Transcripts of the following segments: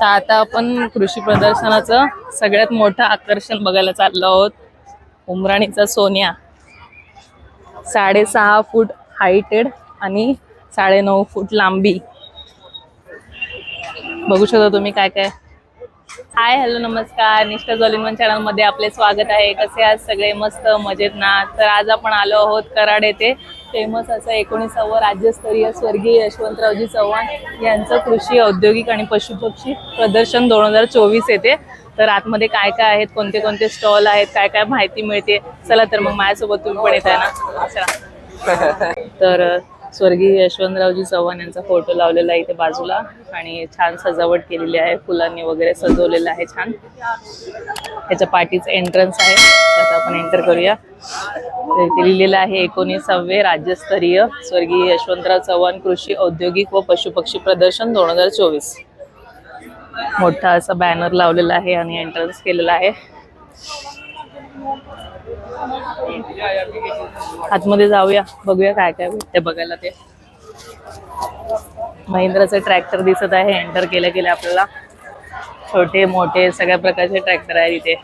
तर आता आपण कृषी प्रदर्शनाचं सगळ्यात मोठं आकर्षण बघायला चाललो आहोत. उमराणीचा सोन्या. साडेसहा फूट हायटेड आणि साडेनऊ फूट लांबी. बघू शकता तुम्ही काय काय हाय हॅलो नमस्कार. निष्ठा जॉलिन चॅनलमध्ये आपले स्वागत आहे. कसे आज सगळे? मस्त मजेत ना? तर आज आपण आलो आहोत कराड येथे. फेमस असं एकोणीसावं राज्यस्तरीय स्वर्गीय यशवंतरावजी चव्हाण यांचं कृषी औद्योगिक आणि पशुपक्षी प्रदर्शन दोन हजार चोवीस येते तर आतमध्ये काय काय आहेत? कोणते कोणते स्टॉल आहेत? काय काय माहिती मिळते? चला तर मग माझ्यासोबत तुम्ही पण येत आहे ना. चला. तर स्वर्गीय यशवंतरावजी चव्हाण यांचा फोटो लावलेला आहे इथे बाजूला आणि छान सजावट केलेली आहे. फुलांनी वगैरे सजवलेलं आहे छान. त्याच्या पाठीचं एंट्रन्स आहे. त्यात आपण एंटर करूया. इथे लिहिलेलं आहे एकोणीसावे राज्यस्तरीय स्वर्गीय यशवंतराव चव्हाण कृषी औद्योगिक व पशुपक्षी प्रदर्शन दोन हजार चोवीस. मोठा असा बॅनर लावलेला आहे आणि एंट्रन्स केलेला आहे. आतमध्ये जाऊया बघूया काय काय भेटते बघायला ते. महिंद्राचे ट्रॅक्टर दिसत आहे एंटर केल्या गेल्या आपल्याला. छोटे मोठे सगळ्या प्रकारचे ट्रॅक्टर आहे इथे.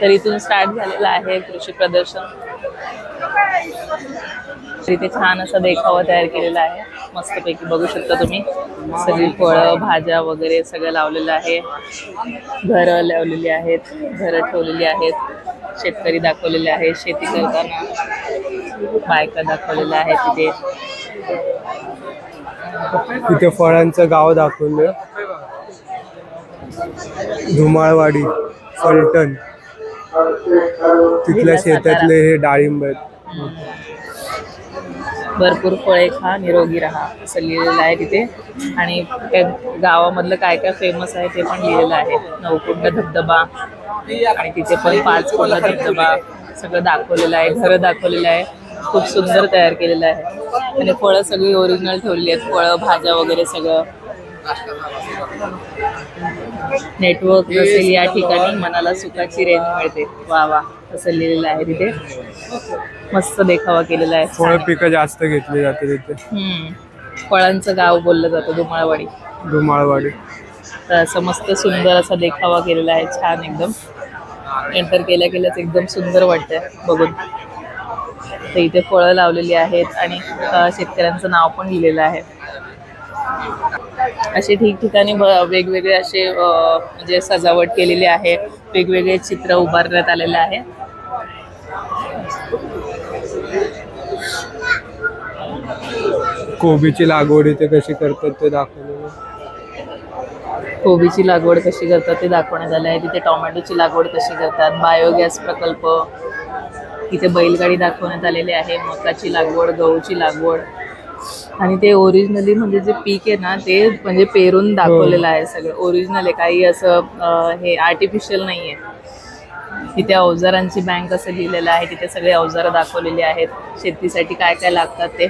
तर इथून स्टार्ट झालेलं आहे कृषी प्रदर्शन. तर इथे छान असा देखावा तयार केलेला आहे. मस्तपैकी बघू शकता तुम्ही. सगळी फळं भाज्या वगैरे सगळं लावलेलं आहे. घरं लावलेली आहेत घरं ठेवलेली आहेत. शेतकरी दाखवलेले आहेत शेती करताना बायका दाखवलेल्या आहेत तिथे. तिथे फळांचं गाव दाखवलं धुमाळवाडी फलटण. तिथल्या शेतातले हे डाळिंब आहेत. भरपूर फळे खा निरोगी राहा असं लिहिलेलं आहे तिथे. आणि त्या गावामधलं काय काय फेमस आहे ते पण लिहिलेलं आहे. नवकुंड धबधबा आणि तिथे पण पाच कुंड धबधबा सगळं दाखवलेलं आहे घरं दाखवलेलं आहे. खूप सुंदर तयार केलेलं आहे. आणि फळं सगळी ओरिजिनल ठेवलेली आहेत. फळं भाज्या वगैरे सगळं. नेटवर्क नसेल या ठिकाणी मनाला सुखाची रेंज मिळते. वा वा. असं लिहिलेलं आहे तिथे. मस्त देखावा केलेला आहे. फळ पिकं जास्त घेतली जाते तिथे. हम्म. फळांचं गाव बोललं जातं धुमाळवाडी. धुमाळवाडी. तर असं मस्त सुंदर असा देखावा केलेला आहे. छान एकदम. एंटर केल्या केल्याच एकदम सुंदर वाटतंय बघून. तर इथे फळं लावलेली आहेत आणि शेतकऱ्यांचं नाव पण लिहिलेलं आहे. असे ठिकठिकाणी वेगवेगळे असे म्हणजे सजावट केलेली आहे. वेगवेगळे चित्र उभारण्यात आलेले आहे. कोबीची लागवड इथे कशी करतात ते दाखवलेलं कोबीची लागवड कशी करतात ते दाखवण्यात आले आहे. तिथे टोमॅटोची लागवड कशी करतात बायोगॅस प्रकल्प तिथे बैलगाडी दाखवण्यात आलेली आहे. मकाची लागवड गहूची लागवड. आणि ते ओरिजिनली म्हणजे जे पीक आहे ना ते म्हणजे पेरून दाखवलेलं आहे सगळं. ओरिजिनल आहे काही असं हे आर्टिफिशियल नाही आहे तिथे अवजारांची बँक असं लिहिलेलं आहे तिथे सगळे अवजारं दाखवलेली आहेत. शेतीसाठी काय काय लागतात ते.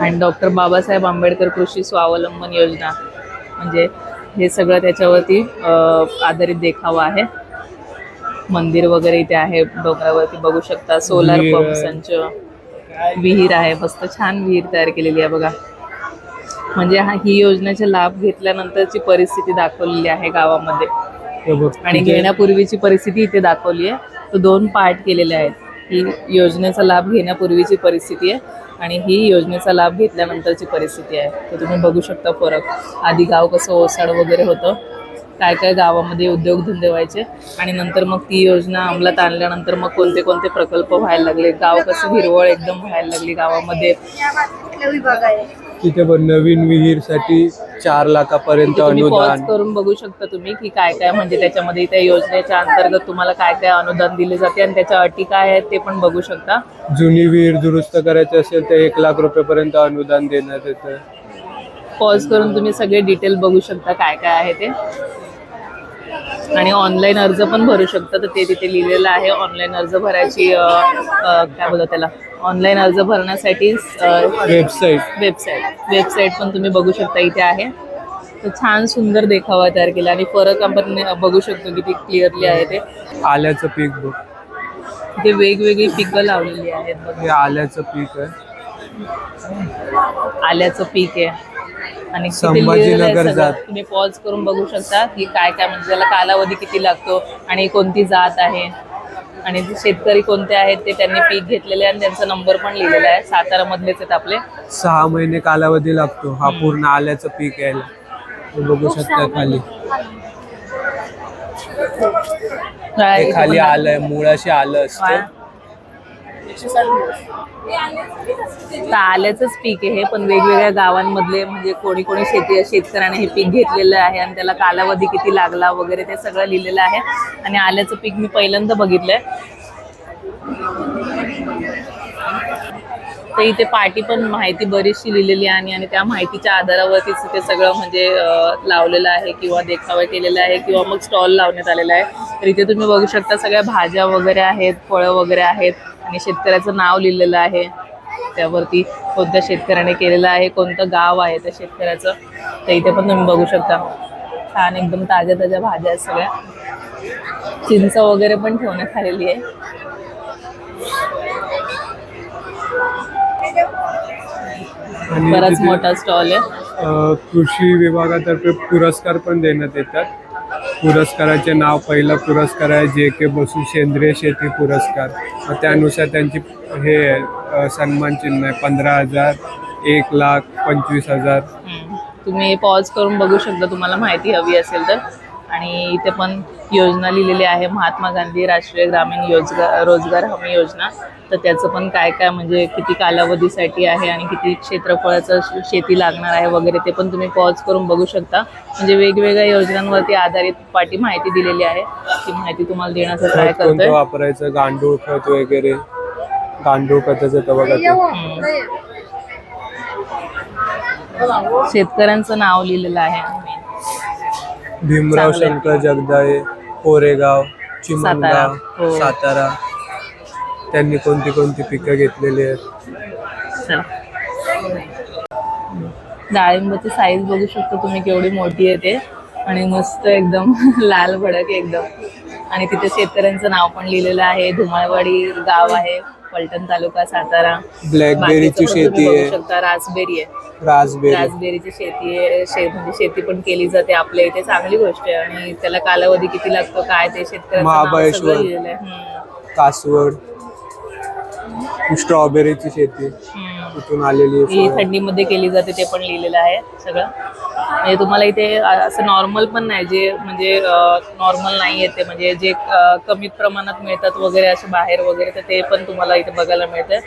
आणि डॉक्टर बाबासाहेब आंबेडकर कृषी स्वावलंबन योजना. म्हणजे हे सगळं त्याच्यावरती आधारित देखावा आहे. मंदिर वगैरे इथे आहे डोंगरावरती बघू शकता. सोलार पंप आहे. संच. विहीर आहे. मस्त छान विहीर तयार केलेली आहे बघा. म्हणजे हा ही योजनेचा लाभ घेतल्यानंतरची परिस्थिती दाखवलेली आहे गावामध्ये. आणि घेण्यापूर्वीची परिस्थिती इथे दाखवली आहे. तो दोन पार्ट केलेले आहेत. ही योजनेचा लाभ घेण्यापूर्वीची परिस्थिती आहे आणि ही योजनेचा लाभ घेतल्यानंतरची परिस्थिती आहे. तर तुम्ही बघू शकता फरक. आधी गाव कसं ओसाड वगैरे होतं. काय काय गावामध्ये उद्योगधंदे व्हायचे आणि नंतर मग ती योजना अंमलात आणल्यानंतर मग कोणते कोणते प्रकल्प व्हायला लागले? गाव कसं हिरवळ एकदम व्हायला लागली गावामध्ये? तिथे पण नवीन विहीरसाठी चार लाखापर्यंत ते तुम्ही पॉज अनुदान करून बघू शकता तुम्ही की काय काय म्हणजे त्याच्यामध्ये त्या योजनेच्या अंतर्गत तुम्हाला काय काय अनुदान दिले जाते आणि त्याच्या अटी काय आहेत ते पण बघू शकता. जुनी विहीर दुरुस्त करायची असेल तर एक लाख रुपयेपर्यंत अनुदान देण्यात येतं. पॉज करून तुम्ही सगळे डिटेल बघू शकता काय काय आहे ते. आणि ऑनलाईन अर्ज पण भरू शकता. तर ते तिथे लिहिलेलं आहे ऑनलाईन अर्ज भरायची काय बोलतात त्याला? ऑनलाईन अर्ज भरण्यासाठी वेबसाईट वेबसाईट वेबसाईट पण तुम्ही बघू शकता इथे आहे. तर छान सुंदर देखावा तयार केला. आणि फरक आपण बघू शकतो किती क्लिअरली आहे ते. आल्याचं पीक बघ. इथे वेगवेगळी पिकं लावलेली आहेत बघा. हे आल्याचं पीक आहे. आल्याचं पीक आहे. आणि संभाजीनगर. जात. तुम्ही पॉज करून बघू शकता की काय काय म्हणजे त्याला कालावधी किती लागतो आणि कोणती जात आहे. आणि ते शेतकरी कोणते आहेत ते त्यांनी पीक घेतलेले आणि त्यांचा नंबर पण लिहिलेला आहे. सातारा मधलेच आहेत आपले. सहा महिने कालावधी लागतो. हा पूर्ण आल्याचं पीक यायला. हे बघू शकता खाली. हे खाली आलंय. मुळाशी आलं असतं. तर आल्याचंच पीक आहे पण वेगवेगळ्या गावांमधले म्हणजे कोणी कोणी शेती शेतकऱ्याने हे पीक घेतलेलं आहे आणि त्याला कालावधी किती लागला वगैरे ते सगळं लिहिलेलं आहे. आणि आल्याचं पीक मी पहिल्यांदा बघितलंय. तर इथे पाटी पण माहिती बरीचशी लिहिलेली आहे आणि त्या माहितीच्या आधारावरतीच इथे सगळं म्हणजे लावलेलं आहे किंवा देखावा केलेला आहे किंवा मग स्टॉल लावण्यात आलेला आहे. तर इथे तुम्ही बघू शकता सगळ्या भाज्या वगैरे आहेत फळं वगैरे आहेत आणि शेतकऱ्याचं नाव लिहिलेलं आहे. त्यावरती कोणत्या शेतकऱ्याने केलेलं आहे कोणतं गाव आहे त्या शेतकऱ्याचं. तर इथे पण तुम्ही बघू शकता. छान एकदम ताज्या ताज्या भाज्या आहेत सगळ्या. चिंच वगैरे पण ठेवण्यात आलेली आहे. बराच मोठा स्टॉल आहे. कृषी विभागातर्फे पुरस्कार पण देण्यात येतात. पुरस्काराचे नाव पहिला पुरस्कार आहे जे के बसू सेंद्रिय शेती पुरस्कार. मग त्यानुसार त्यांची हे सन्मान चिन्ह आहे. पंधरा हजार एक लाख पंचवीस हजार. तुम्ही पॉज करून बघू शकता तुम्हाला माहिती हवी असेल तर. आणि इथे पण योजना लिहिलेली आहे महात्मा गांधी राष्ट्रीय ग्रामीण योजगार रोजगार हमी योजना. तर त्याचं पण काय काय म्हणजे किती कालावधीसाठी आहे आणि किती क्षेत्रफळाचं शेती लागणार आहे वगैरे ते पण तुम्ही पॉज करून बघू शकता. म्हणजे वेगवेगळ्या योजनांवरती आधारित पाठी माहिती दिलेली आहे. ती माहिती तुम्हाला देण्याचा ट्राय करतोय? वापरायचं? गांडूळ खत वगैरे. गांडूळ खताचं बघा. शेतकऱ्यांचं नाव लिहिलेलं आहे. भीमराव चांगलं. शंकर जगदाळे कोरेगाव चिमणगाव सातारा. हो. सातारा त्यांनी कोणती कोणती पिकं घेतलेली आहेत चला डाळिंबाची साईज बघू शकता तुम्ही केवढी मोठी आहे ते आणि मस्त एकदम लाल भडक आहे एकदम आणि तिथे शेतकऱ्यांचं नाव पण लिहिलेलं आहे धुमाळवाडी गाव आहे पलटण तालुका सातारा. ब्लॅकबेरीची शेती आहे. शकता रासबेरी आहे. रासबेरी. रासबेरीची शेती आहे शे म्हणजे शेती पण केली जाते आपल्या इथे चांगली गोष्ट आहे. आणि त्याला कालावधी किती लागतो काय ते हम्म. कासवड. स्ट्रॉबेरीची शेती. इथून आलेली ही थंडीमध्ये केली जाते ते पण लिहिलेलं आहे सगळं. म्हणजे तुम्हाला इथे असं नॉर्मल पण नाही जे म्हणजे नॉर्मल नाही आहे ते. म्हणजे जे कमी प्रमाणात मिळतात वगैरे असे बाहेर वगैरे तर ते पण तुम्हाला इथे बघायला मिळतं.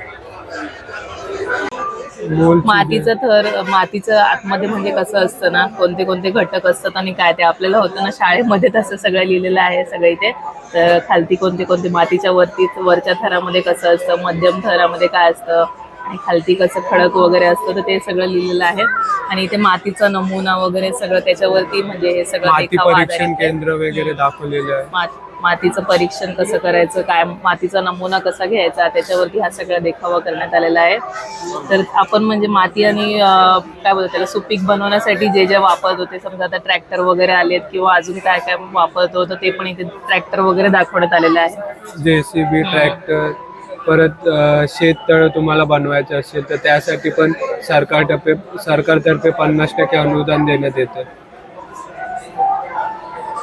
मातीचं थर मातीचं आतमध्ये म्हणजे कसं असतं ना कोणते कोणते घटक असतात आणि काय ते आपल्याला होतं ना शाळेमध्ये तसं सगळं लिहिलेलं आहे सगळं इथे. तर खालती कोणते कोणते मातीच्या वरती वरच्या थरामध्ये कसं असतं मध्यम थरामध्ये काय असतं आणि खालती कसं खडक वगैरे असतं तर ते सगळं लिहिलेलं आहे. आणि इथे मातीचा नमुना वगैरे सगळं त्याच्यावरती म्हणजे हे सगळं माती परीक्षण. केंद्र वगैरे दाखवलेलं आहे. मात- मातीचं परीक्षण कसं करायचं काय मातीचा नमुना कसा घ्यायचा त्याच्यावरती हा सगळा देखावा करण्यात आलेला आहे. तर आपण म्हणजे माती आणि अं, काय बोलतो त्याला सुपीक बनवण्यासाठी जे जे वापरतो ते समजा आता ट्रॅक्टर वगैरे आलेत किंवा अजून काय काय वापरतो तर ते पण इथे ट्रॅक्टर वगैरे दाखवण्यात आलेलं आहे. जेसीबी ट्रॅक्टर परत शेततळ तुम्हाला बनवायचं असेल तर त्यासाठी पण सरकारतर्फे सरकारतर्फे पन्नास टक्के अनुदान देण्यात येतं.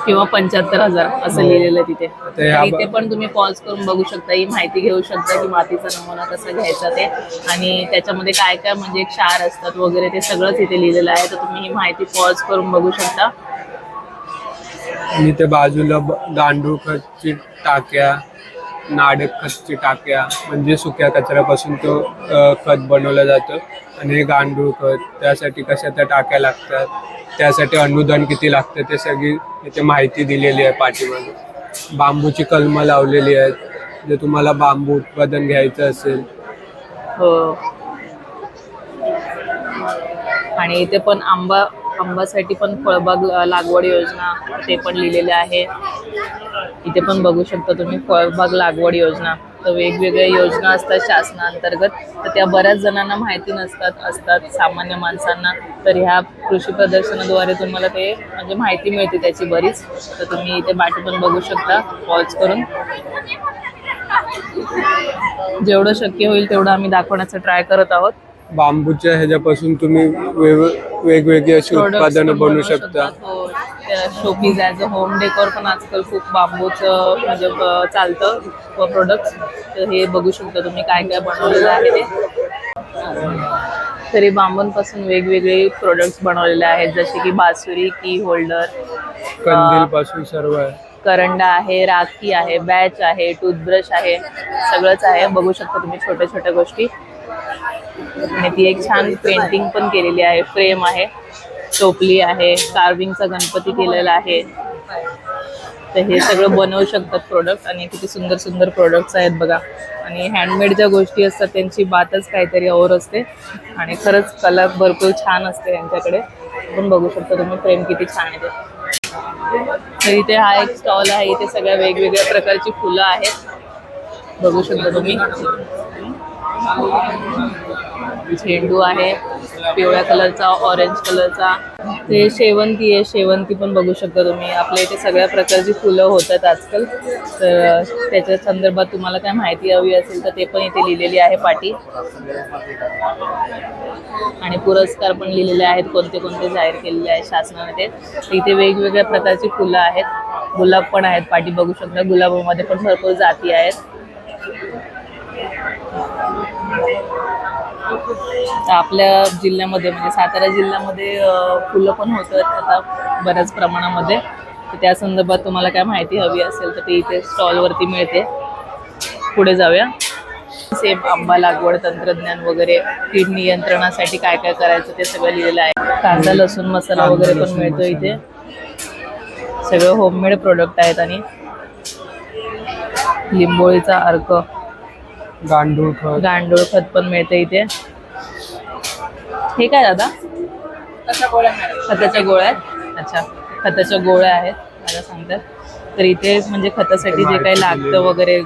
किंवा पंच्याहत्तर हजार असं लिहिलेलं आहे तिथे. तर इथे पण तुम्ही पॉज करून बघू शकता ही माहिती घेऊ शकता की मातीचा नमुना कसा घ्यायचा ते. आणि त्याच्यामध्ये काय काय म्हणजे क्षार असतात वगैरे ते सगळंच इथे लिहिलेलं आहे. तर तुम्ही ही माहिती पॉज करून बघू शकता. आणि ते बाजूला गांडूळ खतची टाक्या नाडक खतची टाक्या म्हणजे सुक्या कचऱ्यापासून तो खत बनवलं जातं. आणि हे गांडूळ खत त्यासाठी कशा त्या टाक्या लागतात त्यासाठी अनुदान किती लागतं ते सगळी इथे माहिती दिलेली आहे पाठीमागे. बांबूची कलमं लावलेली आहेत. जर तुम्हाला बांबू उत्पादन घ्यायचं असेल. हो. आणि इथे पण आंबा आंबासाठी पण फळबाग लागवड योजना ते पण लिहिलेले आहे. इथे पण बघू शकता तुम्ही फळबाग लागवड योजना. तर वेगवेगळ्या योजना असतात शासनाअंतर्गत. तर त्या बऱ्याच जणांना माहिती नसतात असतात सामान्य माणसांना. तर ह्या कृषी प्रदर्शनाद्वारे तुम्हाला ते म्हणजे माहिती मिळते त्याची बरीच. तर तुम्ही इथे बाटी पण बघू शकता. पॉज करून. जेवढं शक्य होईल तेवढं आम्ही दाखवण्याचा ट्राय करत आहोत. बांबूच्या ह्याच्यापासून तुम्ही वेग- वेगवेगळी अशी उत्पादनं बनवू शकता. Showpiece as a home decor पण आजकाल खूप बांबूचं म्हणजे चालतं प्रोडक्ट तर हे बघू शकता तुम्ही काय काय बनवलेलं आहे ते. तरी बांबूंपासून वेगवेगळे प्रोडक्ट्स बनवलेले आहेत जसे की बासुरी की होल्डर कंदील पासून सर्व आहे. करंडा आहे राखी आहे बॅच आहे टूथब्रश आहे सगळंच आहे. बघू शकता तुम्ही छोट्या छोट्या गोष्टी. आणि ती एक छान पेंटिंग पण केलेली आहे. फ्रेम आहे. टोपली आहे. कार्विंगचा गणपती केलेला आहे. तर हे सगळं बनवू शकतात प्रोडक्ट आणि किती सुंदर सुंदर प्रोडक्ट्स आहेत बघा. आणि हँडमेड ज्या गोष्टी असतात त्यांची बातच काहीतरी और असते. आणि खरंच कला भरपूर छान असते यांच्याकडे. पण बघू शकता तुम्ही फ्रेम किती छान आहे तर इथे हा एक स्टॉल आहे. इथे सगळ्या वेगवेगळ्या प्रकारची फुलं आहेत. बघू शकता तुम्ही. झेंडू आहे पिवळ्या कलरचा ऑरेंज कलरचा. ते शेवंती आहे शेवंती पण बघू शकता तुम्ही. आपल्या इथे सगळ्या प्रकारची फुलं होतात आजकाल. तर त्याच्या संदर्भात तुम्हाला काय माहिती हवी असेल तर ते पण इथे लिहिलेली आहे पाटी. आणि पुरस्कार पण लिहिलेले आहेत कोणते कोणते जाहीर केलेले आहेत शासनाने ते. इथे वेगवेगळ्या प्रकारची फुलं आहेत. गुलाब पण आहेत पाठी बघू शकता. गुलाबामध्ये पण भरपूर जाती आहेत. तर आपल्या जिल्ह्यामध्ये म्हणजे सातारा जिल्ह्यामध्ये फुलं पण होतात आता बऱ्याच प्रमाणामध्ये. तर त्या संदर्भात तुम्हाला काय माहिती हवी असेल तर ते इथे स्टॉलवरती मिळते. पुढे जाऊया. सेम आंबा लागवड तंत्रज्ञान वगैरे कीड नियंत्रणासाठी काय काय करायचं ते सगळं लिहिलेलं आहे. कांदा लसूण मसाला वगैरे पण मिळतो. इथे. सगळं होममेड प्रोडक्ट आहेत आणि लिंबोळीचा अर्क. गांडूळ खत. गांडूळ खत पण मिळते इथे. हे काय दादा? खताच्या गोळ्या आहेत. अच्छा. खताच्या गोळ्या आहेत. मला सांगतात. तर इथे म्हणजे खतासाठी जे काही लागतं वगैरे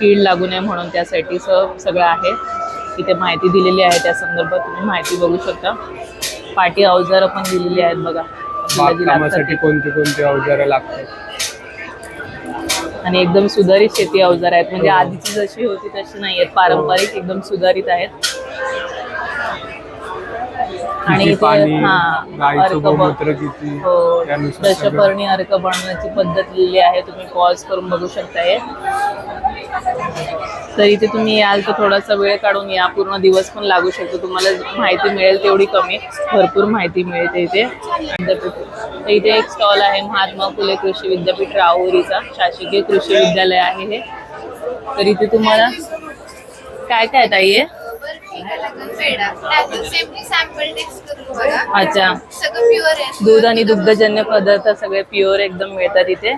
कीड लागू नये म्हणून त्यासाठी सगळं आहे. इथे माहिती दिलेली आहे त्या संदर्भात. तुम्ही माहिती बघू शकता. पाठी अवजारं पण दिलेली आहेत बघा. कोणती कोणती अवजारं लागतात? आणि एकदम सुधारित शेती अवजार आहेत. म्हणजे आधीची जशी होती तशी नाही आहेत पारंपरिक एकदम सुधारित आहेत आणि किती इथे पाणी हा गाईचं अर्क बघ गोमूत्र किती हो त्यानुसार सगळं. दशपर्णी अर्क बनवण्याची पद्धत लिहिली आहे तुम्ही पॉज करून बघू शकताय. तर इथे तुम्ही याल तर थोडासा वेळ काढून या पूर्ण दिवस पण लागू शकतो तुम्हाला माहिती मिळेल तेवढी कमी भरपूर माहिती मिळते इथे. विद्यापीठ तर इथे एक स्टॉल आहे महात्मा फुले कृषी विद्यापीठ राहुरीचा शासकीय कृषी विद्यालय आहे हे. तर इथे तुम्हाला काय काय ताई आहे अच्छा. दूध आणि दुग्धजन्य पदार्थ सगळे प्युअर एकदम मिळतात इथे.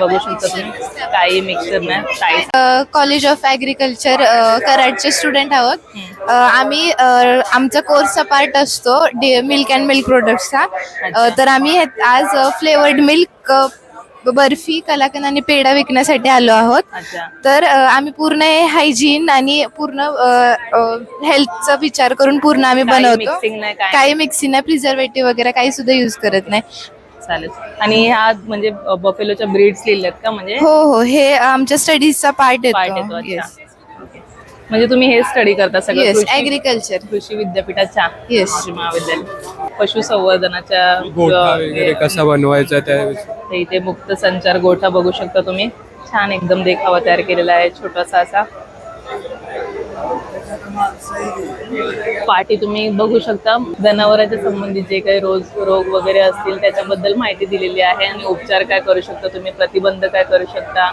बघू शकता तुम्ही. काही मिक्सर नाही. कॉलेज ऑफ ॲग्रिकल्चर कराडचे स्टुडंट आहोत. आम्ही आमचा कोर्सचा पार्ट असतो मिल्क अँड मिल्क प्रोडक्ट्सचा अ, तर आम्ही आज फ्लेवर्ड मिल्क बर्फी कलाकंद आणि पेढा विकण्यासाठी आलो आहोत. अच्छा. तर अ, आम्ही पूर्ण हे हायजीन आणि पूर्ण हेल्थचा विचार करून पूर्ण आम्ही बनवतो. नाही, काही काही मिक्सिंग नाही प्रिझर्वेटिव्ह वगैरे काही सुद्धा यूज करत नाही. चालेल. आणि ह्या म्हणजे बफेलोच्या ब्रीड्स लिहिल्यात का म्हणजे? हो हो. हे आमच्या स्टडीजचा पार्ट पार्ट येतो. अच्छा. म्हणजे तुम्ही हे स्टडी करता सगळं येस कृषी- विद्यापीठाच्या Yes. कृषी महाविद्यालय पशुसंवर्धनाच्या गोठा अ, वगैरे कसा बनवायचा तर इथे मुक्त संचार गोठा बघू शकता तुम्ही. छान एकदम देखावा तयार केलेला आहे छोटासा असा. पाठी तुम्ही बघू शकता. जनावरांच्या संबंधित जे काही रोज रोग वगैरे असतील त्याच्याबद्दल माहिती दिलेली आहे आणि उपचार काय करू शकता तुम्ही प्रतिबंध काय करू शकता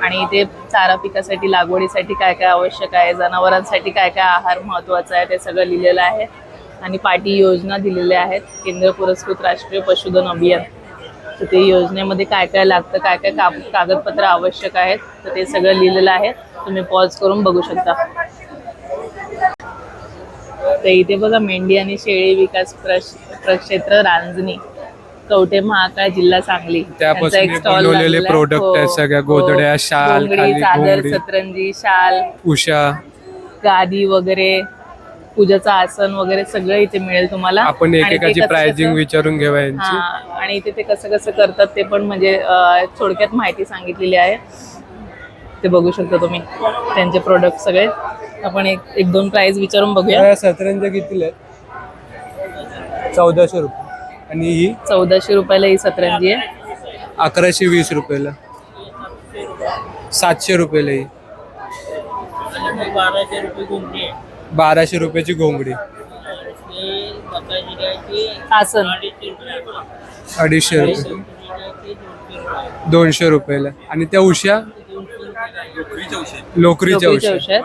आणि इथे चारा पिकासाठी लागवडीसाठी काय काय आवश्यक आहे जनावरांसाठी काय काय आहार महत्त्वाचा आहे ते सगळं लिहिलेलं आहे आणि पाठी योजना दिलेल्या आहेत. केंद्र पुरस्कृत राष्ट्रीय पशुधन अभियान. तर ते योजनेमध्ये काय काय लागतं काय काय का कागदपत्र आवश्यक आहेत तर ते सगळं लिहिलेलं आहे. तुम्ही पॉज करून बघू शकता. तर इथे बघा मेंढी आणि शेळी विकास प्रक्षेत्र रांजणी कवठे महाकाळ जिल्हा सांगली त्यापासून एक हे बनवलेले आहे. सगळ्या हो. गोधड्या, शाल, चादर. सतरंजी शाल उषा गादी वगैरे पूजाचं आसन वगैरे सगळं इथे मिळेल तुम्हाला आपण एकेकाची कसं- विचारून घेऊया आणि इथे ते कसं कसं करतात ते पण म्हणजे थोडक्यात माहिती सांगितलेली आहे ते बघू शकता तुम्ही. त्यांचे प्रोडक्ट सगळे. आपण एक एक दोन प्राइस विचारून बघूया. सतरंजा कितीला आहेत? चौदाशे रुपये. आणि ही? चौदाशे रुपयाला ही सतरंजी आहे. अकराशे वीस रुपयाला. सातशे रुपयाला ही. बाराशे रुपये बाराशे रुपयाची घोंगडी. आसन अडीचशे रुपये. दोनशे रुपये दोनशे रुपयाला. आणि त्या उश्या लोकरीच्या लोकरीचे औषध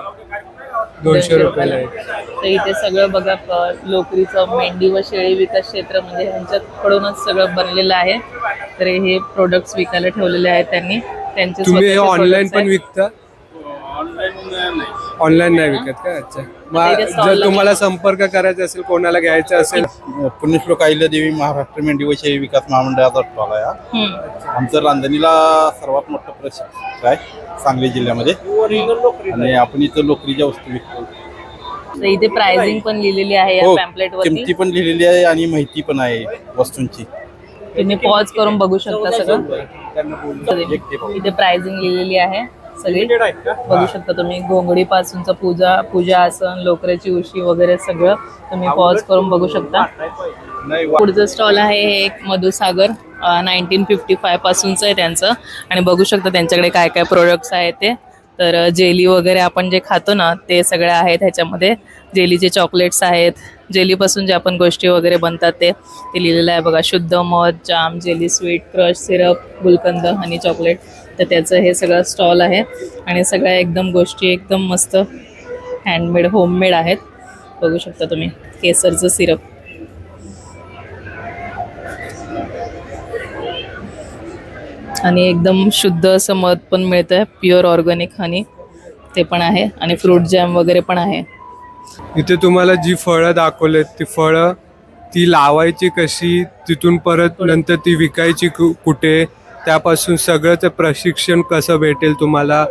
दोनशे रुपयाला आहे तर इथे सगळं बघा प- लोकरीचं मेंढी व शेळी विकास क्षेत्र म्हणजे ह्यांच्याकडूनच सगळं बनलेलं आहे. तर हे प्रोडक्ट्स विकायला ठेवलेले आहेत त्यांनी. त्यांचे तुम्ही हे स्वतःचे ऑनलाईन products पण आहेत. विकता? ऑनलाईन नाही. विकत का? अच्छा. मग इथे stall जर ला तुम्हाला संपर्क करायचा असेल कोणाला घ्यायचा असेल? पुण्यश्लोक देवी महाराष्ट्र मेंढी व शेळी विकास महामंडळाचा स्टॉल आहे हा. हम्म. आमचं रांजणीला सर्वात मोठं प्रशिक्षक आहे. सांगली जिल्ह्यामध्ये. आणि आपण इथं लोकरीच्या वस्तू विकतो. इथे प्राइसिंग पण लिहिलेली आहे या हो पॅम्पलेट किमती पण लिहिलेली आहे आणि माहिती पण आहे वस्तूंची. तुम्ही पॉज करून बघू शकता सगळं. इथे प्राइसिंग लिहिलेली आहे सगळी. बघू शकता तुम्ही घोंगडी पासूनचं पूजा पूजा आसन लोकराची उशी वगैरे सगळं तुम्ही पॉज करून बघू शकता. पुढचं स्टॉल आहे हे एक मधुसागर. नाईन्टीन फिफ्टी फायपासूनचं आहे त्यांचं. आणि बघू शकता त्यांच्याकडे काय काय प्रोडक्ट्स आहेत ते. तर जेली वगैरे आपण जे खातो ना ते सगळे आहेत ह्याच्यामध्ये. जेलीचे चॉकलेट्स आहेत. जेलीपासून जे आपण गोष्टी वगैरे बनतात ते. ते लिहिलेलं आहे बघा शुद्ध मध jam jelly sweet crush syrup gulkand honey chocolate तर त्याचं हे सगळं स्टॉल आहे. आणि सगळ्या एकदम गोष्टी एकदम मस्त हँडमेड होममेड आहेत. बघू शकता तुम्ही केसरचं सिरप आणि एकदम शुद्ध असं मध पण मिळतं आहे प्युअर ऑर्गॅनिक हनी ते पण आहे. आणि फ्रूट जॅम वगैरे पण आहे. इथे तुम्हाला जी फळं दाखवलेत ती फळं ती लावायची कशी? तिथून परत नंतर ती विकायची कु- कुठे? त्यापासून सगळं प्रशिक्षण कसं भेटेल तुम्हाला?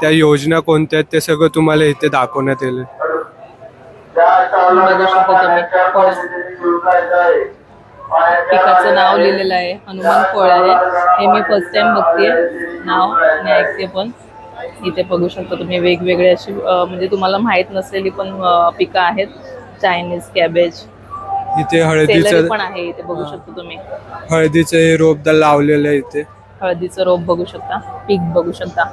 त्या योजना कोणत्या आहेत? ते सगळं तुम्हाला इथे दाखवण्यात येईल. पिकाचं नाव लिहिलेलं आहे. हनुमान फळ आहे. हे मी फर्स्ट टाइम बघते नाव आणि ऐकते पण. इथे बघू शकता तुम्ही. वेगवेगळे अशी म्हणजे तुम्हाला माहीत नसलेली पण पिकं आहेत. चायनीज कॅबेज इथे हळदीचं पण आहे. इथे बघू शकता तुम्ही. हळदीचं हे रोपदा लावलेलं आहे इथे. हळदीचं रोप बघू शकता. पीक बघू शकता.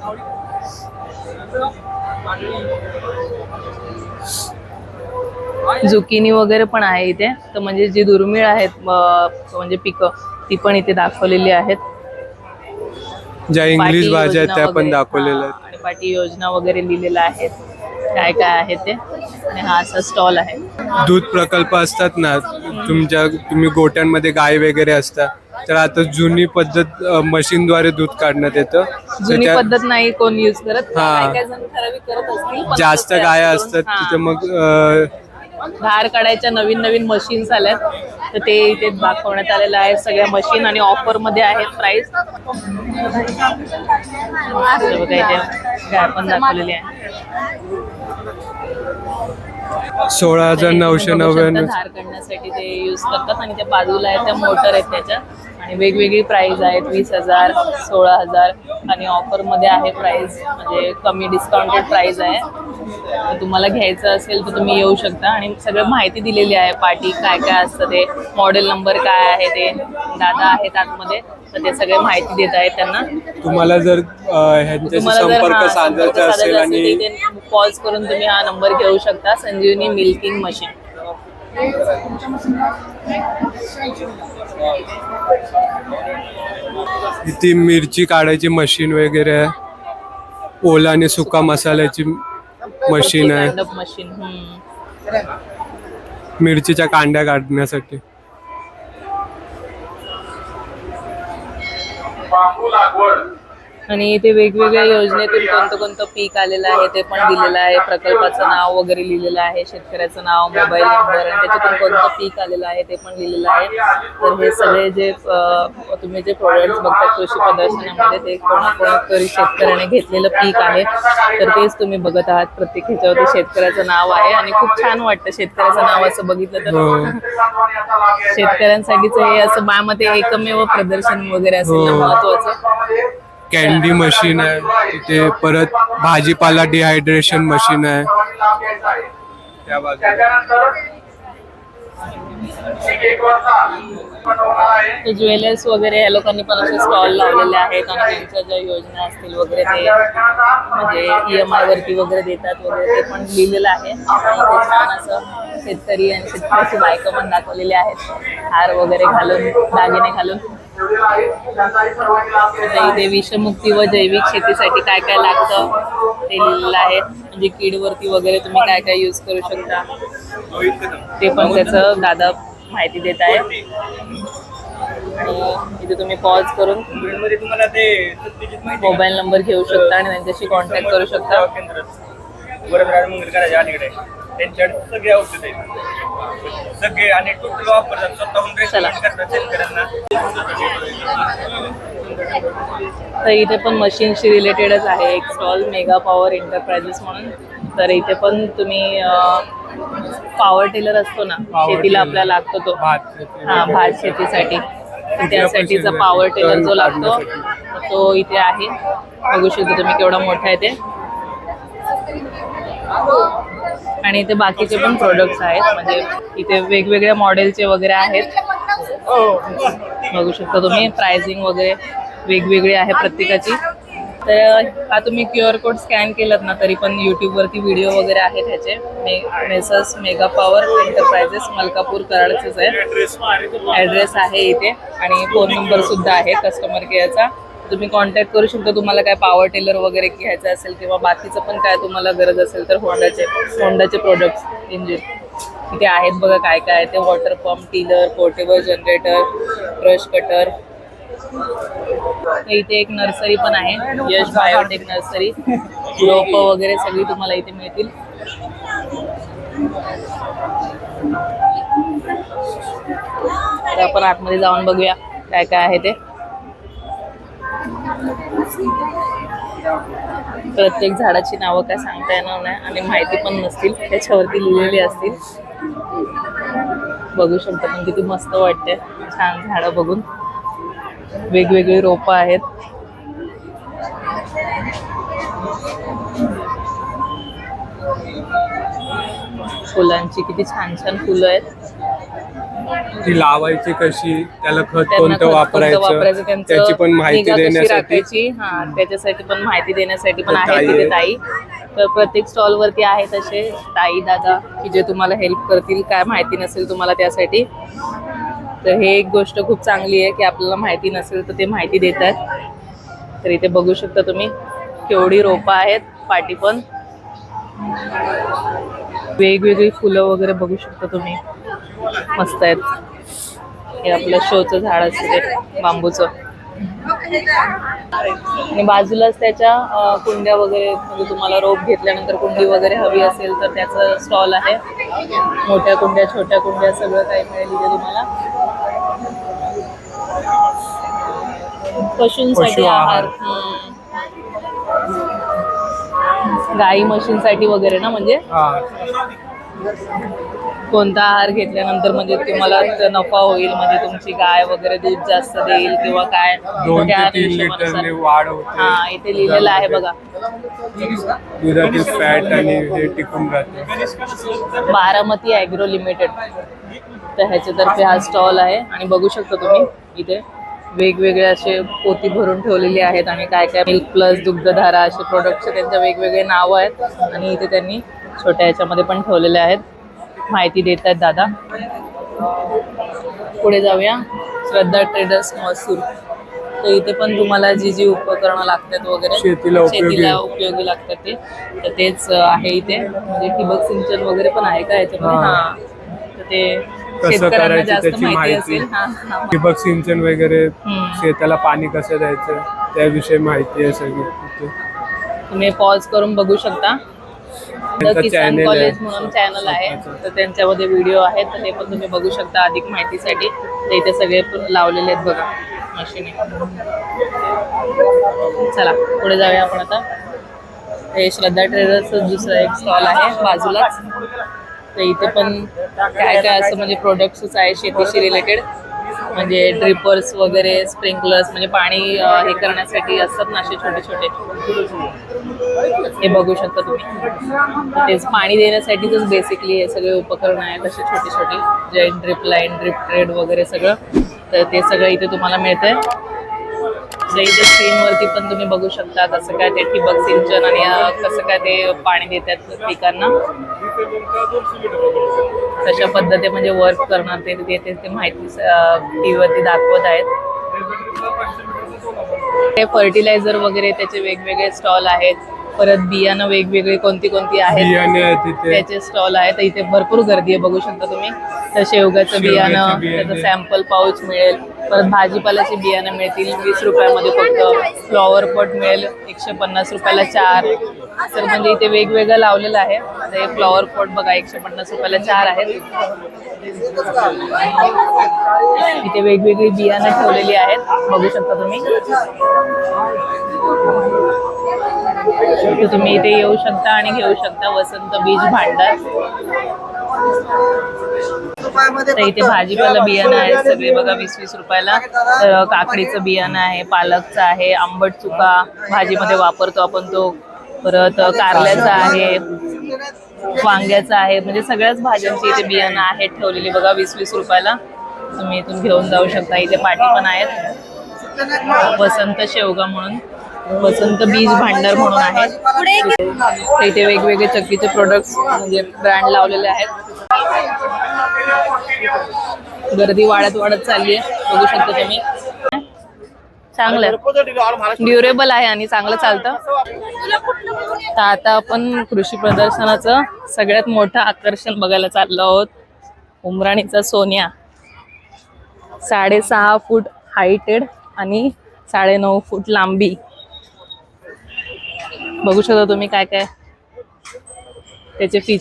झुकिनी वगैरे पण आहे इथे. तर म्हणजे जी दुर्मिळ आहेत म्हणजे पिकं ती पण इथे दाखवलेली आहेत. ज्या इंग्लिश भाज्या आहेत त्या पण. दाखवलेल्या आणि पाटी योजना वगैरे लिहिलेल्या आहेत. काय काय आहे ते. आणि हा असा स्टॉल आहे. आहेत दूध प्रकल्प असतात ना तुमच्या तुम्ही गोट्यांमध्ये गाय वगैरे असतात तर आता जुनी पद्धत अ, मशीनद्वारे दूध काढण्यात येतं. जुनी पद्धत नाही कोण युज करत. हा. काय काय जण ठराविक करत असतील पण जास्त तसे गाया असतात. तिथे मग अ, धार काढायच्या नवीन नवीन मशीन्स आल्यात. तर ते इथे दाखवण्यात आलेलं आहे. सगळ्या मशीन आणि ऑफरमध्ये आहेत प्राइस बघा इथे दाखवलेली आहे. सोळा हजार नऊशे नव्याण्णव. धार काढण्यासाठी ते युज करतात आणि त्या बाजूला आहेत त्या मोटर आहेत त्याच्या. आणि वेगवेगळी प्राइस आहेत वीस हजार सोळा हजार आणि ऑफरमध्ये आहे प्राइस म्हणजे कमी डिस्काउंटेड प्राइस आहे. तुम्हाला घ्यायचं असेल तर तुम्ही येऊ शकता. आणि सगळं माहिती दिलेली आहे पार्टी काय काय असतं ते मॉडेल नंबर काय आहे ते दादा आहेत आतमध्ये. तर ते सगळे माहिती देत आहेत त्यांना. तुम्हाला जर तुम्हाला जर कॉल्स करून तुम्ही हा नंबर घेऊ शकता. संजीवनी मिल्किंग मशीन इथे मिरची काढायची मशीन वगैरे आहे. ओला आणि सुका मसाल्याची मशीन आहे. मिरचीच्या कांड्या काढण्यासाठी. आणि इथे वेगवेगळ्या योजनेतून कोणतं कोणतं पीक आलेलं आहे ते पण दिलेलं आहे. प्रकल्पाचं नाव वगैरे लिहिलेलं आहे. शेतकऱ्याचं नाव मोबाईल नंबर आणि त्याच्यातून कोणतं पीक आलेलं आहे ते पण लिहिलेलं आहे. तर हे सगळे जे तुम्ही जे प्रोडक्ट्स बघता कृषी प्रदर्शनामध्ये ते कोणाकोणतरी शेतकऱ्याने घेतलेलं पीक आहे. तर तेच तुम्ही बघत आहात. प्रत्येक ह्याच्यावरती शेतकऱ्याचं नाव आहे आणि खूप छान वाटतं शेतकऱ्याचं नाव असं बघितलं तर. हो. शेतकऱ्यांसाठीच हे असं बामध्ये एकमेव प्रदर्शन वगैरे असेल हो. महत्वाचं. कॅन्डी मशीन आहे. तिथे परत भाजीपाला डिहायड्रेशन मशीन आहे. त्या बाजूला. ज्वेलर्स वगैरे या लोकांनी पण असे स्टॉल लावलेले आहेत आणि त्यांच्या ज्या योजना असतील वगैरे ते म्हणजे ई एम आय वरती वगैरे देतात वगैरे ते पण लिहिलेलं आहे. छान असं शेतकरी आणि शेतकऱ्याची बायकं पण दाखवलेली आहेत. हार वगैरे घालून दागिने घालून. इथे विषमुक्ती व जैविक शेतीसाठी काय काय लागतं ते लिहिलेलं आहे. म्हणजे कीडवरती वगैरे तुम्ही काय काय यूज करू शकता. ते पण त्याचं दादा माहिती देत आहे. आणि इथे तुम्ही पॉज करून मोबाईल नंबर घेऊ शकता आणि त्यांच्याशी कॉन्टॅक्ट करू शकता. त्यांच्याकडे सगळे औषध आहेत. सगळे आणि टोटल वापरतात. स्वतःहून चला. रेकमेंड करतात शेतकऱ्यांना. तर इथे पण मशीनशी रिलेटेडच आहे. एक स्टॉल मेगा पॉवर एंटरप्राइजेस म्हणून. तर इथे पण तुम्ही पॉवर टेलर असतो ना शेतीला. आपल्याला लागतो तो. हा भात शेतीसाठी. त्यासाठीचा पॉवर टेलर जो लागतो. तो इथे आहे. बघू शकता तुम्ही केवढा मोठा आहे ते. आणि इथे बाकीचे पण प्रोडक्ट्स आहेत. म्हणजे इथे वेगवेगळ्या मॉडेलचे वगैरे आहेत. हो. बघू शकता तुम्ही प्राइसिंग वगैरे वेगवेगळी आहे प्रत्येकाची. तर हा तुम्ही क्यू आर कोड स्कॅन केलात ना तरी पण यूट्यूबवरती व्हिडिओ वगैरे आहेत ह्याचे. मे messrs mega power enterprises Malkapur कराडचेच आहे. ॲड्रेस आहे इथे. आणि फोन नंबर सुद्धा आहे कस्टमर केअरचा तुम्ही कॉन्टॅक्ट करू शकता. तुम्हाला काय पॉवर टेलर वगैरे घ्यायचं असेल किंवा बाकीचं पण काय तुम्हाला गरज असेल तर होंडाचे होंडाचे प्रोडक्ट्स इंजिन इथे आहेत बघा काय काय आहे. ते water pump tiller portable generator brush cutter इथे एक नर्सरी पण आहे. यश बायोटेक नर्सरी रोप वगैरे सगळी तुम्हाला इथे मिळतील. तर आपण आतमध्ये जाऊन बघूया काय काय आहे ते. प्रत्येक झाडाची नावं काय सांगता येणार नाही आणि माहिती पण नसतील त्याच्यावरती लिहिलेली असतील. बघू शकता पण किती मस्त वाटते छान झाडं बघून. वेगवेगळी रोपं आहेत. फुलांची किती छान छान फुलं आहेत. ती लावायची कशी त्याला खत त्यांना कोणतं खत कोणतं वापरायचं त्यांचं त्याची पण माहिती निगा कशी देण्यासाठी. राखायची? हा त्याच्यासाठी पण माहिती देण्यासाठी पण तर आहे ताई तिथे आहे. ताई. तर प्रत्येक स्टॉल वरती आहेत असे ताई दादा की जे तुम्हाला हेल्प करतील काय माहिती नसेल तुम्हाला त्यासाठी. तर हे एक गोष्ट खूप चांगली आहे की आपल्याला माहिती नसेल तर ते माहिती देतात. तर इथे बघू शकता तुम्ही केवढी रोपं आहेत पाठी पण. वेगवेगळी फुलं वगैरे बघू शकता तुम्ही. मस्त आहेत. हे आपलं शोचं झाड असते बांबूचं. आणि बाजूलाच त्याच्या कुंड्या वगैरे म्हणजे तुम्हाला रोप घेतल्यानंतर कुंडी वगैरे हवी असेल तर त्याचं स्टॉल आहे. मोठ्या कुंड्या छोट्या कुंड्या सगळं काही मिळेल इथे तुम्हाला. पशूंसाठी पशु आहार. गाई म्हशींसाठी वगैरे ना म्हणजे? कोणता आहार घेतल्यानंतर म्हणजे तुम्हाला नफा होईल? म्हणजे तुमची गाय वगैरे दूध जास्त देईल किंवा काय? दोन ते त्या तीन हिशोबानुसार. लिटरने वाढ होते. हा इथे लिहिलेलं आहे बघा. दुधाची फॅट आणि हे टिकून राहते. Baramati agro limited. तर ह्याच्यातर्फे हा स्टॉल आहे. आणि बघू शकता तुम्ही इथे वेगवेगळे असे पोती भरून ठेवलेली आहेत आणि काय काय मिल्क प्लस दुग्धधारा असे प्रोडक्टचे त्यांचे वेगवेगळे नावं आहेत. आणि इथे त्यांनी छोट्या ह्याच्यामध्ये पण ठेवलेले आहेत. माहिती देत आहेत दादा. पुढे जाऊया. श्रद्धा ट्रेडर्स मसूर तर इथे पण तुम्हाला जी जी उपकरणं लागतात वगैरे शेतीला. शेतीला उपयोगी लागतात ते. तर तेच आहे इथे. म्हणजे ठिबक सिंचन वगैरे पण आहे का याच्यामध्ये? हा. तर ते शेतकऱ्यांना जास्त माहिती असेल. हा हा. ठिबक सिंचन वगैरे. शेताला पाणी कसं द्यायचं? त्याविषयी माहिती आहे सगळी. तुम्ही पॉज करून बघू शकता. किसान कॉलेज. म्हणून चॅनल आहे. तर त्यांच्यामध्ये व्हिडिओ आहेत. तर ते पण तुम्ही बघू शकता अधिक माहितीसाठी. ते इथे सगळे लावलेले आहेत बघा. मशीने चला पुढे जाऊया आपण आता. हे श्रद्धा ट्रेडर्सचं दुसरा एक स्टॉल आहे बाजूलाच. तर इथे पण काय काय असं म्हणजे प्रोडक्ट्सच आहे शेतीशी रिलेटेड म्हणजे ड्रिपर्स वगैरे स्प्रिंकलर्स म्हणजे पाणी हे करण्यासाठी असतात ना असे छोटे छोटे. हे बघू शकता तुम्ही. तेच पाणी देण्यासाठीच बेसिकली हे सगळे उपकरण आहेत असे छोटे छोटे जे ड्रिप लाईन ड्रिप ट्रेड वगैरे सगळं. तर ते सगळं इथे तुम्हाला मिळतंय. तर इथे स्क्रीनवरती पण तुम्ही बघू शकता कसं काय ते ठिबक सिंचन आणि कसं काय ते पाणी देतात पिकांना. कशा पद्धती म्हणजे वर्क करणार ते ते माहिती टीव्हीवरती वरती दाखवत आहेत. फर्टिलायझर वगैरे त्याचे वेगवेगळे स्टॉल आहेत. परत बियाणं वेगवेगळे कोणती कोणती आहेत? तिथे. त्याचे स्टॉल आहेत. तर इथे भरपूर गर्दी आहे बघू शकता तुम्ही. तर शेवगाचं बियाणं बियाणे. त्याचं सॅम्पल पाऊच मिळेल. परत भाजीपाल्याची बियाणं मिळतील वीस रुपयामध्ये फक्त. फ्लॉवर पॉट मिळेल एकशे पन्नास रुपयाला चार. तर म्हणजे इथे वेगवेगळं लावलेलं आहे. हे फ्लॉवर पॉट बघा एकशे पन्नास रुपयाला चार आहेत. इथे वेगवेगळी बियाणं ठेवलेली आहेत. बघू शकता तुम्ही. तुम्ही इथे येऊ शकता आणि घेऊ शकता वसंत बीज भांडार. तर इथे भाजीपाला बियाणं आहे सगळे बघा वीस वीस रुपयाला. तर काकडीचं बियाणं आहे पालकचं आहे आंबट चुका भाजीमध्ये वापरतो आपण तो. परत कारल्याचा आहे वांग्याचा आहे म्हणजे सगळ्याच भाज्यांची इथे बियाणं आहेत ठेवलेली बघा वीस वीस रुपयाला. तुम्ही इथून घेऊन जाऊ शकता इथे पाठी पण आहेत. वसंत शेवगा म्हणून. वसंत बीज भांडार म्हणून आहे. इथे वेगवेगळे चक्कीचे प्रोडक्ट्स म्हणजे ब्रँड लावलेले आहेत. गर्दी वाढत वाढत चालली आहे. बघू शकता तुम्ही. चांगलं ड्युरेबल आहे आणि चांगलं चालतं. तर आता आपण कृषी प्रदर्शनाचं सगळ्यात मोठं आकर्षण बघायला चाललो आहोत. उमराणीचा सोन्या. साडेसहा फूट हाईटेड आणि साडेनऊ फूट लांबी. बघू शकता तुम्ही काय काय त्याचे फीचर